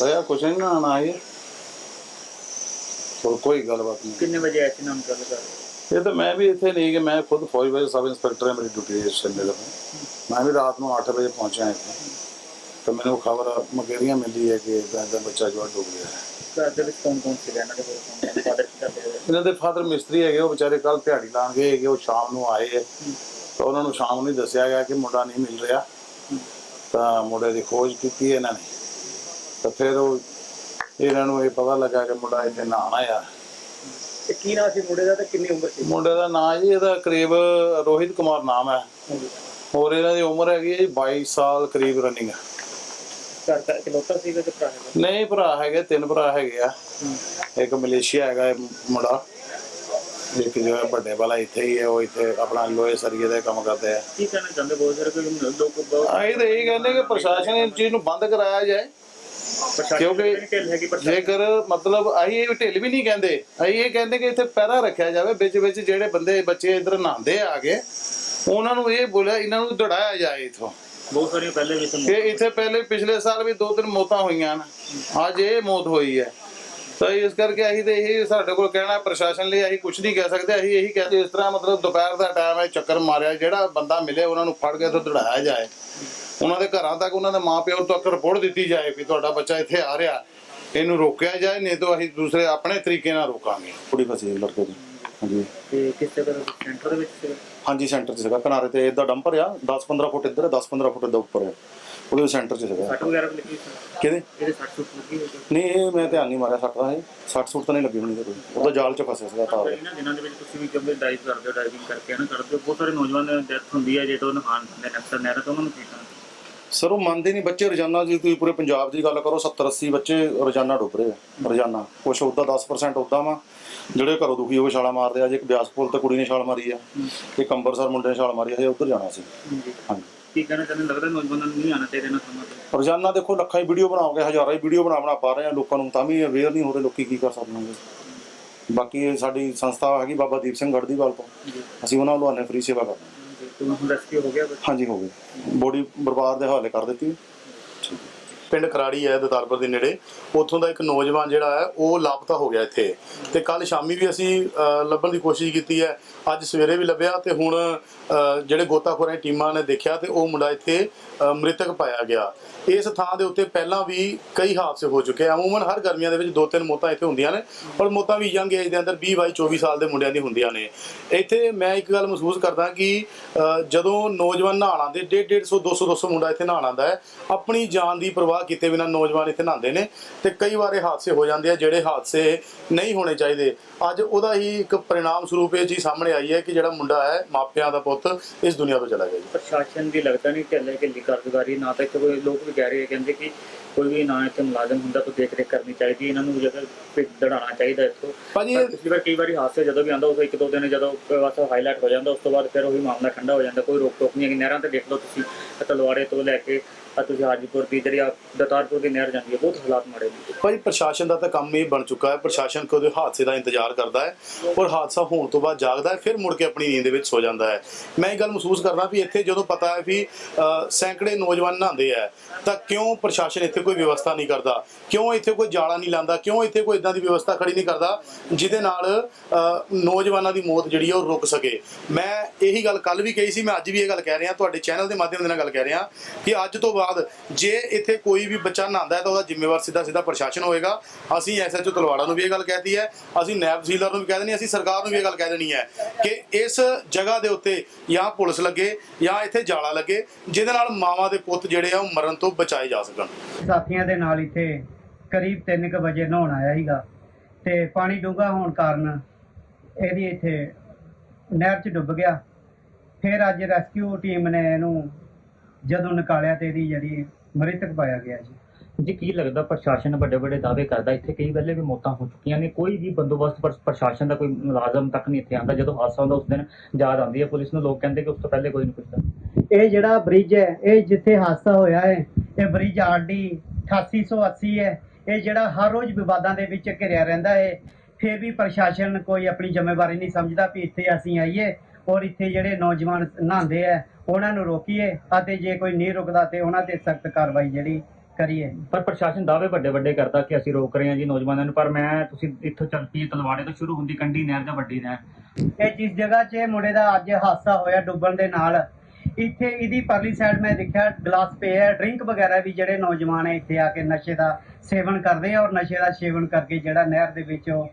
ਹੋਇਆ ਕੁਛ ਨਹੀਂ ਨਾ ਆਣਾ ਹੈ ਹੋਰ ਕੋਈ ਗੱਲਬਾਤ ਨਹੀਂ। ਕਿੰਨੇ ਵਜੇ ਆਏ ਸੀ ਨਾਮ ਗੱਲ ਕਰ ਇਹ ਤਾਂ ਮੈਂ ਵੀ ਇੱਥੇ ਨਹੀਂ ਕਿ ਮੈਂ ਖੁਦ ਫੌਜ ਵਿੱਚ ਸਬ ਇੰਸਪੈਕਟਰ ਹਾਂ ਮੇਰੀ ਡਿਊਟੀ ਇਸ ਸਮੇਂ ਦਾ ਮੈਂ ਵੀ ਰਾਤ ਨੂੰ 8 ਵਜੇ ਪਹੁੰਚਿਆ ਇੱਥੇ। ਤਾਂ ਮੈਨੂੰ ਖਬਰ ਮਗੇਰੀਆਂ ਮਿਲੀ ਹੈ ਕਿ ਇਦਾਂ ਦਾ ਬੱਚਾ ਜੋ ਡੁੱਬ ਗਿਆ ਹੈ। ਘਰ ਦੇ ਵਿੱਚ ਕੌਣ ਕੌਣ ਸੀ ਇਹਨਾਂ ਦੇ ਕੋਲ ਫਾਦਰ ਕੀ ਕਰਦੇ ਹੋਏ ਇਹਨਾਂ ਦੇ ਫਾਦਰ ਮਿਸਤਰੀ ਹੈਗੇ ਉਹ ਵਿਚਾਰੇ ਕੱਲ ਦਿਹਾੜੀ ਲਾਣ ਗਏ ਹੈਗੇ ਉਹ ਸ਼ਾਮ ਨੂੰ ਆਏ ਹੈ। ਤਾਂ ਉਹਨਾਂ ਨੂੰ ਸ਼ਾਮ ਨੂੰ ਹੀ ਦੱਸਿਆ ਗਿਆ ਕਿ ਮੁੰਡਾ ਨਹੀਂ ਮਿਲ ਰਿਹਾ। ਤਾਂ ਮੁੰਡੇ ਦੀ ਖੋਜ ਕੀਤੀ ਇਹਨਾਂ ਨੇ। ਤਾਂ ਫਿਰ ਉਹ ਇਹਨਾਂ ਨੂੰ ਇਹ ਪਤਾ ਲੱਗਾ ਕਿ ਮੁੰਡਾ ਇੱਥੇ ਨਹਾਉਣ ਆਇਆ ਤੇ ਕੀ ਨਾਮ ਸੀ ਮੁੰਡੇ ਦਾ ਤੇ ਕਿੰਨੀ ਉਮਰ ਸੀ? ਮੁੰਡੇ ਦਾ ਨਾਂ ਜੀ ਇਹਦਾ ਕਰੀਬ ਰੋਹਿਤ ਕੁਮਾਰ ਨਾਮ ਹੈ। ਹੋਰ ਇਹਨਾਂ ਦੀ ਉਮਰ ਹੈਗੀ ਹੈ ਜੀ 22 ਸਾਲ ਕਰੀਬ ਰਨਿੰਗ ਘਰ ਦਾ ਇਕਲੌਤਾ ਸੀਗਾ ਤੇ ਭਰਾ ਹੈਗਾ? ਨਹੀਂ ਭਰਾ ਹੈਗੇ ਤਿੰਨ ਭਰਾ ਹੈਗੇ ਆ। ਇੱਕ ਮਲੇਸ਼ੀਆ ਹੈਗਾ ਇਹ ਮੁੰਡਾ। ਇੱਕ ਜੋ ਹੈ ਵੱਡੇ ਵਾਲਾ ਇੱਥੇ ਹੀ ਹੈ ਉਹ ਇੱਥੇ ਆਪਣਾ ਲੋਹੇ ਸਰੀਏ ਦਾ ਕੰਮ ਕਰਦੇ ਆ। ਕੀ ਕਹਿਣਾ ਚਾਹੁੰਦੇ ਬਹੁਤ ਸਾਰੇ ਕੋਈ ਲੋਕ ਬਹੁਤ ਆਏ ਤਾਂ ਇਹ ਕਹਿੰਦੇ ਕਿ ਪ੍ਰਸ਼ਾਸਨ ਇਸ ਚੀਜ਼ ਨੂੰ ਬੰਦ ਕਰਾਇਆ ਜਾਏ ਕਿਉਂਕਿ ਜੇਕਰ ਮਤਲਬ ਅਸੀਂ ਇਹ ਢਿੱਲ ਵੀ ਨਹੀਂ ਕਹਿੰਦੇ ਅਸੀਂ ਇਹ ਕਹਿੰਦੇ ਕਿ ਇੱਥੇ ਪਹਿਰਾ ਰੱਖਿਆ ਜਾਵੇ ਵਿੱਚ ਵਿੱਚ ਜਿਹੜੇ ਬੰਦੇ ਬੱਚੇ ਇੱਧਰ ਨਹਾਉਂਦੇ ਆ ਕੇ ਉਹਨਾਂ ਨੂੰ ਇਹ ਬੋਲਿਆ ਇਹਨਾਂ ਨੂੰ ਦੜਾਇਆ ਜਾਏ ਇਥੋਂ। ਬਹੁਤ ਸਾਰੀਆਂ ਪਹਿਲੇ ਵੀ ਤੁਹਾਨੂੰ ਇੱਥੇ ਪਹਿਲੇ ਪਿਛਲੇ ਸਾਲ ਵੀ ਦੋ ਤਿੰਨ ਮੌਤਾਂ ਹੋਈਆਂ ਨੇ ਅੱਜ ਇਹ ਮੌਤ ਹੋਈ ਹੈ। ਤਾਂ ਇਸ ਕਰਕੇ ਅਸੀਂ ਤੇ ਇਹ ਸਾਡੇ ਕੋਲ ਕਹਿਣਾ ਪ੍ਰਸ਼ਾਸਨ ਲਈ ਅਸੀਂ ਕੁਝ ਨਹੀਂ ਕਹਿ ਸਕਦੇ। ਅਸੀਂ ਇਹੀ ਕਹਿੰਦੇ ਇਸ ਤਰ੍ਹਾਂ ਮਤਲਬ ਦੁਪਹਿਰ ਦਾ ਟਾਈਮ ਹੈ ਚੱਕਰ ਮਾਰਿਆ ਜਿਹੜਾ ਬੰਦਾ ਮਿਲੇ ਉਹਨਾਂ ਨੂੰ ਫੜ ਕੇ ਤੇ ਦੜਾਇਆ ਜਾਏ। ਉਹਨਾਂ ਦੇ ਘਰਾਂ ਤੱਕ ਉਹਨਾਂ ਦੇ ਮਾਪਿਆਂ ਤੱਕ ਰਿਪੋਰਟ ਦਿੱਤੀ ਜਾਏ ਕਿ ਤੁਹਾਡਾ ਬੱਚਾ ਇੱਥੇ ਆ ਰਿਹਾ ਇਹਨੂੰ ਰੋਕਿਆ ਜਾਏ ਨਹੀਂ ਤਾਂ ਅਸੀਂ ਦੂਸਰੇ ਆਪਣੇ ਤਰੀਕੇ ਨਾਲ ਰੋਕਾਂਗੇ ਕੁੜੀ ਫਸੀ ਹੈ ਲੜਕੇ ਦੀ ਹਾਂਜੀ ਤੇ ਕਿਸ ਤਰ੍ਹਾਂ ਦੇ ਸੈਂਟਰ ਦੇ ਵਿੱਚ ਸੀਗਾ ਹਾਂਜੀ ਸੈਂਟਰ 'ਚ ਸੀਗਾ ਕਿਨਾਰੇ ਤੇ ਇਹਦਾ ਡੰਪਰ ਆ 10-15 ਫੁੱਟ ਇੱਧਰ ਹੈ 10-15 ਫੁੱਟ ਦਾ ਉੱਪਰ ਹੈ ਉਹਦੇ ਸੈਂਟਰ 'ਚ ਸੀਗਾ ਸੱਟ ਵਗੈਰਾ ਵੀ ਲੱਗੀ ਸੀ ਕਿਹਦੇ ਇਹਦੇ ਸੱਟ ਸੁੱਟ ਲੱਗੀ ਹੋਈ ਸੀ ਨਹੀਂ ਇਹ ਮੈਂ ਧਿਆਨ ਨਹੀਂ ਮਾਰਿਆ ਸੱਟ ਦਾ ਇਹ ਸੱਟ ਸੁੱਟ ਤਾਂ ਨਹੀਂ ਲੱਗੀ ਹੋਣੀ ਇਹਦੇ ਕੋਈ ਉਹਦਾ ਜਾਲ 'ਚ ਫਸਿਆ ਸੀਗਾ ਤਾਰ ਦੇ। ਇਹਨਾਂ ਦਿਨਾਂ ਦੇ ਵਿੱਚ ਤੁਸੀਂ ਵੀ ਕਿਉਂਕਿ ਡਾਈਵ ਕਰਦੇ ਹੋ ਡਾਈਵਿੰਗ ਕਰਕੇ ਨਾ ਕਰਦੇ ਹੋ ਬਹੁਤ ਸਾਰੇ ਨੌਜਵਾਨ ਦੀ ਡੈਥ ਹੁੰਦੀ ਹੈ ਜੇ ਤੋਂ ਨਹਾਣ ਦੇ ਨਕਸਰ ਨਹਿਰ ਤੋਂ ਉਹਨਾਂ ਨੂੰ ਕੀ ਕਰਨਾ ਸਰ ਉਹ ਮੰਨਦੇ ਨਹੀਂ ਬੱਚੇ ਰੋਜ਼ਾਨਾ ਜੇ ਤੁਸੀਂ ਪੂਰੇ ਪੰਜਾਬ ਦੀ ਗੱਲ ਕਰੋ 70-80 ਬੱਚੇ ਰੋਜ਼ਾਨਾ ਡੁੱਬ ਰਹੇ ਆ ਰੋਜ਼ਾਨਾ। ਕੁਛ ਉਹਦਾ 10% ਉਹਦਾ ਵਾ ਜਿਹੜੇ ਘਰੋਂ ਦੁਖੀ ਹੋ ਕੇ ਛਾਲਾਂ ਮਾਰਦੇ ਆ। ਜੇ ਇੱਕ ਬਿਆਸ ਪੁਲ ਤੇ ਕੁੜੀ ਨੇ ਛਾਲ ਮਾਰੀ ਆ ਇੱਕ ਅੰਬਰਸਰ ਮੁੰਡੇ ਨੇ ਛਾਲ ਮਾਰੀ ਆ ਹਜੇ ਉੱਧਰ ਜਾਣਾ ਸੀ। ਜੀ ਹਾਂਜੀ। ਕੀ ਕਹਿਣਾ ਚਾਹੁੰਦੇ? ਲੱਗਦਾ ਨੌਜਵਾਨਾਂ ਨੂੰ ਨਹੀਂ ਆਣਾ ਚਾਹੀਦਾ ਨਾ ਸਮਾਂ ਰੋਜ਼ਾਨਾ ਦੇਖੋ ਲੱਖਾਂ ਹੀ ਵੀਡੀਓ ਬਣਾਓਗੇ ਹਜ਼ਾਰਾਂ ਹੀ ਵੀਡੀਓ ਬਣਾ ਬਣਾ ਪਾ ਰਹੇ ਆ ਲੋਕਾਂ ਨੂੰ ਤਾਂ ਵੀ ਅਵੇਅਰ ਨਹੀਂ ਹੋ ਰਹੇ ਲੋਕੀ ਕੀ ਕਰ ਸਕਦੇ ਬਾਕੀ ਇਹ ਸਾਡੀ ਸੰਸਥਾ ਹੈਗੀ ਬਾਬਾ ਦੀਪ ਸਿੰਘ ਗੜਦੀਵਾਲ ਤੋਂ। ਜੀ। ਅਸੀਂ ਉਹਨਾਂ ਨੂੰ ਆਨੇ ਫ੍ਰੀ ਸੇਵਾ ਕਰਦੇ ਹਾਂ। ਜੀ ਹੁਣ ਰੈਸਕਿਊ ਹੋ ਗਿਆ ਬੱਚਾ? ਹਾਂਜੀ, ਹੋ ਗਈ ਬੋਡੀ ਬਰਬਾਦ ਦੇ ਹਵਾਲੇ ਕਰ ਦਿੱਤੀ ਪਿੰਡ ਕਰਾੜੀ ਹੈ ਦਤਾਰਪੁਰ ਦੇ ਨੇੜੇ ਉੱਥੋਂ ਦਾ ਇੱਕ ਨੌਜਵਾਨ ਜਿਹੜਾ ਹੈ ਉਹ ਲਾਪਤਾ ਹੋ ਗਿਆ ਇੱਥੇ। ਤੇ ਕੱਲ ਸ਼ਾਮੀ ਵੀ ਅਸੀਂ ਲੱਭਣ ਦੀ ਕੋਸ਼ਿਸ਼ ਕੀਤੀ ਹੈ। ਅੱਜ ਸਵੇਰੇ ਵੀ ਲੱਭਿਆ ਤੇ ਹੁਣ ਜਿਹੜੇ ਗੋਤਾਖੋਰਾਂ ਟੀਮਾਂ ਨੇ ਦੇਖਿਆ ਤੇ ਉਹ ਮੁੰਡਾ ਇੱਥੇ ਮ੍ਰਿਤਕ ਪਾਇਆ ਗਿਆ। ਇਸ ਥਾਂ ਦੇ ਉੱਤੇ ਪਹਿਲਾਂ ਵੀ ਕਈ ਹਾਦਸੇ ਹੋ ਚੁੱਕੇ ਆ। ਅਮੂਮਨ ਹਰ ਗਰਮੀਆਂ ਦੇ ਵਿੱਚ ਦੋ ਤਿੰਨ ਮੌਤਾਂ ਇੱਥੇ ਹੁੰਦੀਆਂ ਨੇ ਪਰ ਮੌਤਾਂ ਵੀ ਯੰਗ ਏਜ ਦੇ ਅੰਦਰ 20 22 24 ਸਾਲ ਦੇ ਮੁੰਡਿਆਂ ਦੀ ਹੁੰਦੀਆਂ ਨੇ। ਇੱਥੇ ਮੈਂ ਇੱਕ ਗੱਲ ਮਹਿਸੂਸ ਕਰਦਾ ਕਿ ਅ, ਜਦੋਂ ਨੌਜਵਾਨ ਨਹਾਉਣ ਆਉਂਦੇ 150 200 200 ਮੁੰਡਾ ਇੱਥੇ ਨਹਾਉਣ ਆਉਂਦਾ ਹੈ ਆਪਣੀ ਜਾਨ ਦੀ ਪਰਵਾਹ ਕੀਤੇ ਬਿਨਾਂ ਨੌਜਵਾਨ ਇੱਥੇ ਨਹਾਉਂਦੇ ਨੇ ਤੇ ਕਈ ਵਾਰ ਹਾਦਸੇ ਹੋ ਜਾਂਦੇ ਆ ਜਿਹੜੇ ਹਾਦਸੇ ਨਹੀਂ ਹੋਣੇ ਚਾਹੀਦੇ। ਅੱਜ ਉਹਦਾ ਹੀ ਇੱਕ ਪਰਿਣਾਮ ਸਰੂਪ ਇਹ ਚੀਜ਼ ਸਾਹਮਣੇ ਆਈ ਹੈ ਕਿ ਜਿਹੜਾ ਮੁੰਡਾ ਹੈ ਮਾਪਿਆਂ ਦਾ ਪੁੱਤ ਇਸ ਦੁਨੀਆ ਤੋਂ ਚਲਾ ਗਿਆ ਜੀ। ਪ੍ਰਸ਼ਾਸਨ ਦੀ ਲੱਗਦਾ ਨਹੀਂ ਢਿੱਲ ਹੈ ਕਿ ਕਾਰਗੁਜ਼ਾਰੀ ਨਾ ਤਾਂ ਕੋਈ ਲੋਕ ਵੀ ਕਹਿ ਰਹੇ ਕਹਿੰਦੇ ਕਿ ਕੋਈ ਵੀ ਨਾ ਇੱਥੇ ਮੁਲਾਜ਼ਮ ਹੁੰਦਾ ਕੋਈ ਦੇਖ ਰੇਖ ਕਰਨੀ ਚਾਹੀਦੀ ਇਹਨਾਂ ਨੂੰ ਜਗ੍ਹਾ ਤੇ ਦੜਾਉਣਾ ਚਾਹੀਦਾ ਇੱਥੋਂ। ਭਾਜੀ ਪਿਛਲੀ ਵਾਰ ਕਈ ਵਾਰੀ ਹਾਦਸੇ ਜਦੋਂ ਵੀ ਆਉਂਦਾ ਉਸ ਇੱਕ ਦੋ ਦਿਨ ਜਦੋਂ ਬਸ ਹਾਈਲਾਈਟ ਹੋ ਜਾਂਦਾ ਉਸ ਤੋਂ ਬਾਅਦ ਫਿਰ ਉਹੀ ਮਾਮਲਾ ਠੰਡਾ ਹੋ ਜਾਂਦਾ ਕੋਈ ਰੋਕ ਟੋਕ ਨਹੀਂ ਹੈਗੀ ਨਹਿਰਾਂ ਤੇ ਦੇਖ ਲਓ ਤੁਸੀਂ ਆਹ ਤਲਵਾੜੇ ਤੋਂ ਲੈ ਕੇ ਆ ਹਾਜੀਪੁਰ ਦੀ ਜਿਹੜੀ ਆ ਦਤਾਰਪੁਰ ਦੀ ਨਹਿਰ ਜਾਂਦੀ ਹੈ ਬਹੁਤ ਹਾਲਾਤ ਮਾੜੇ ਨੇ। ਭਾਜੀ ਪ੍ਰਸ਼ਾਸਨ ਦਾ ਤਾਂ ਕੰਮ ਇਹ ਬਣ ਚੁੱਕਾ ਹੈ ਪ੍ਰਸ਼ਾਸਨ ਕਦੇ ਹਾਦਸੇ ਦਾ ਇੰਤਜ਼ਾਰ ਕਰਦਾ ਹੈ ਔਰ ਹਾਦਸਾ ਹੋਣ ਤੋਂ ਬਾਅਦ ਜਾਗਦਾ ਹੈ ਫਿਰ ਮੁੜ ਕੇ ਆਪਣੀ ਨੀਂਦ ਦੇ ਵਿੱਚ ਸੋ ਜਾਂਦਾ ਹੈ। ਮੈਂ ਇਹ ਗੱਲ ਮਹਿਸੂਸ ਕਰਦਾ ਵੀ ਇੱਥੇ ਜਦੋਂ ਪਤਾ ਹੈ ਵੀ ਅ, ਸੈਂਕੜੇ ਨੌਜਵਾਨ ਨਹਾਉਂਦੇ ਆ ਤਾਂ ਕਿਉਂ ਪ੍ਰਸ਼ਾਸਨ ਇੱਥੇ ਕੋਈ ਵਿਵਸਥਾ ਨਹੀਂ ਕਰਦਾ? ਕਿਉਂ ਇੱਥੇ ਕੋਈ ਜਾਲਾ ਨਹੀਂ ਲਾਉਂਦਾ? ਕਿਉਂ ਇੱਥੇ ਕੋਈ ਇਦਾਂ ਦੀ ਵਿਵਸਥਾ ਖੜੀ ਨਹੀਂ ਕਰਦਾ ਜਿਹਦੇ ਨਾਲ ਅ, ਨੌਜਵਾਨਾਂ ਦੀ ਮੌਤ ਜਿਹੜੀ ਆ ਉਹ ਰੁਕ ਸਕੇ? ਮੈਂ ਇਹੀ ਗੱਲ ਕੱਲ ਵੀ ਕਹੀ ਸੀ ਮੈਂ ਅੱਜ ਵੀ ਇਹ ਗੱਲ ਕਹਿ ਰਿਹਾ ਤੁਹਾਡੇ ਚੈਨਲ ਦੇ ਮਾਧਿਅਮ ਦੇ ਨਾਲ ਗੱਲ ਕਹਿ ਰਿਹਾ ਕਿ ਅੱਜ ਤੋਂ ਬਾਅਦ ਬਾਅਦ ਜੇ ਇੱਥੇ ਕੋਈ ਵੀ ਬੱਚਾ ਨਹਾਉਂਦਾ ਹੈ ਤਾਂ ਉਹਦਾ ਜ਼ਿੰਮੇਵਾਰ ਸਿੱਧਾ ਸਿੱਧਾ ਪ੍ਰਸ਼ਾਸਨ ਹੋਏਗਾ। ਅਸੀਂ ਐਸਐਚਓ ਤਲਵਾੜਾ ਨੂੰ ਵੀ ਇਹ ਗੱਲ ਕਹਿਤੀ ਹੈ। ਅਸੀਂ ਨਾਇਬ ਤਹਿਸੀਲਦਾਰ ਨੂੰ ਵੀ ਕਹਿ ਦੇਣੀ ਅਸੀਂ ਸਰਕਾਰ ਨੂੰ ਵੀ ਇਹ ਗੱਲ ਕਹਿ ਦੇਣੀ ਹੈ ਕਿ ਇਸ ਜਗ੍ਹਾ ਦੇ ਉੱਤੇ ਜਾਂ ਪੁਲਿਸ ਲੱਗੇ ਜਾਂ ਇੱਥੇ ਜਾਲਾ ਲੱਗੇ, ਜਿਹਦੇ ਨਾਲ ਮਾਵਾਂ ਦੇ ਪੁੱਤ ਜਿਹੜੇ ਆ ਉਹ ਮਰਨ ਤੋਂ ਬਚਾਏ ਜਾ ਸਕਣ। ਸਾਥੀਆਂ ਦੇ ਨਾਲ ਇੱਥੇ ਕਰੀਬ 3:00 ਵਜੇ ਨਹਾਉਣ ਆਇਆ ਸੀਗਾ ਤੇ ਪਾਣੀ ਡੂੰਘਾ ਹੋਣ ਕਾਰਨ ਇਹਦੀ ਇੱਥੇ ਨਹਿਰ 'ਚ ਡੁੱਬ ਗਿਆ। ਫਿਰ ਅੱਜ ਰੈਸਕਿਊ ਟੀਮ ਨੇ ਇਹਨੂੰ ਜਦੋਂ ਨਿਕਾਲਿਆ ਤੇ ਇਹਦੀ ਜਿਹੜੀ ਮ੍ਰਿਤਕ ਪਾਇਆ ਗਿਆ ਜੀ। ਜੀ ਕੀ ਲੱਗਦਾ ਪ੍ਰਸ਼ਾਸਨ ਵੱਡੇ ਵੱਡੇ ਦਾਅਵੇ ਕਰਦਾ? ਇੱਥੇ ਕਈ ਵੇਲੇ ਵੀ ਮੌਤਾਂ ਹੋ ਚੁੱਕੀਆਂ ਨੇ। ਕੋਈ ਵੀ ਬੰਦੋਬਸਤ ਪਰ- ਪ੍ਰਸ਼ਾਸਨ ਦਾ ਕੋਈ ਮੁਲਾਜ਼ਮ ਤੱਕ ਨਹੀਂ ਇੱਥੇ ਆਉਂਦਾ। ਜਦੋਂ ਹਾਦਸਾ ਹੁੰਦਾ ਉਸ ਦਿਨ ਯਾਦ ਆਉਂਦੀ ਹੈ ਪੁਲਿਸ ਨੂੰ। ਲੋਕ ਕਹਿੰਦੇ ਕਿ ਉਸ ਤੋਂ ਪਹਿਲੇ ਕੋਈ ਨਹੀਂ ਪੁੱਛਦਾ। ਇਹ ਜਿਹੜਾ ਬ੍ਰਿਜ ਹੈ ਇਹ ਜਿੱਥੇ ਹਾਦਸਾ ਹੋਇਆ ਹੈ ਇਹ ਬ੍ਰਿਜ ਆਰਡੀ 8880 ਹੈ। ਇਹ ਜਿਹੜਾ ਹਰ ਰੋਜ਼ ਵਿਵਾਦਾਂ ਦੇ ਵਿੱਚ ਘਿਰਿਆ ਰਹਿੰਦਾ ਹੈ। ਫਿਰ ਵੀ ਪ੍ਰਸ਼ਾਸਨ ਕੋਈ ਆਪਣੀ ਜ਼ਿੰਮੇਵਾਰੀ ਨਹੀਂ ਸਮਝਦਾ ਵੀ ਇੱਥੇ ਅਸੀਂ ਆਈਏ ਔਰ ਇੱਥੇ ਜਿਹੜੇ ਨੌਜਵਾਨ ਨਹਾਉਂਦੇ ਆ ਉਹਨਾਂ ਨੂੰ ਰੋਕੀਏ ਅਤੇ ਜੇ ਕੋਈ ਨਹੀਂ ਰੁਕਦਾ ਤੇ ਉਹਨਾਂ ਤੇ ਸਖਤ ਕਾਰਵਾਈ ਜਿਹੜੀ ਕਰੀਏ। ਪਰ ਪ੍ਰਸ਼ਾਸਨ ਦਾਅਵੇ ਵੱਡੇ ਵੱਡੇ ਕਰਦਾ ਕਿ ਅਸੀਂ ਰੋਕ ਰਹੇ ਹਾਂ ਜੀ ਨੌਜਵਾਨਾਂ ਨੂੰ ਪਰ ਮੈਂ ਤੁਸੀਂ ਇੱਥੋਂ ਚੱਲ ਪਈ ਤਲਵਾੜੇ ਤੋਂ ਸ਼ੁਰੂ ਹੁੰਦੀ ਕੰਢੀ ਨਹਿਰ ਜਾਂ ਵੱਡੀ ਨਹਿਰ। ਇਹ ਜਿਸ ਜਗ੍ਹਾ 'ਚ ਮੁੰਡੇ ਦਾ ਅੱਜ ਹਾਦਸਾ ਹੋਇਆ ਡੁੱਬਣ ਦੇ ਨਾਲ ਇੱਥੇ ਇਹਦੀ ਪਰਲੀ ਸਾਈਡ ਮੈਂ ਦੇਖਿਆ ਗਲਾਸ ਪਏ ਆ ਡਰਿੰਕ ਵਗੈਰਾ ਵੀ ਜਿਹੜੇ ਨੌਜਵਾਨ ਹੈ ਇੱਥੇ ਆ ਕੇ ਨਸ਼ੇ ਦਾ ਸੇਵਨ ਕਰਦੇ ਆ ਔਰ ਨਸ਼ੇ ਦਾ ਸੇਵਨ ਕਰਕੇ ਜਿਹੜਾ ਨਹਿਰ ਦੇ ਵਿੱਚ ਉਹ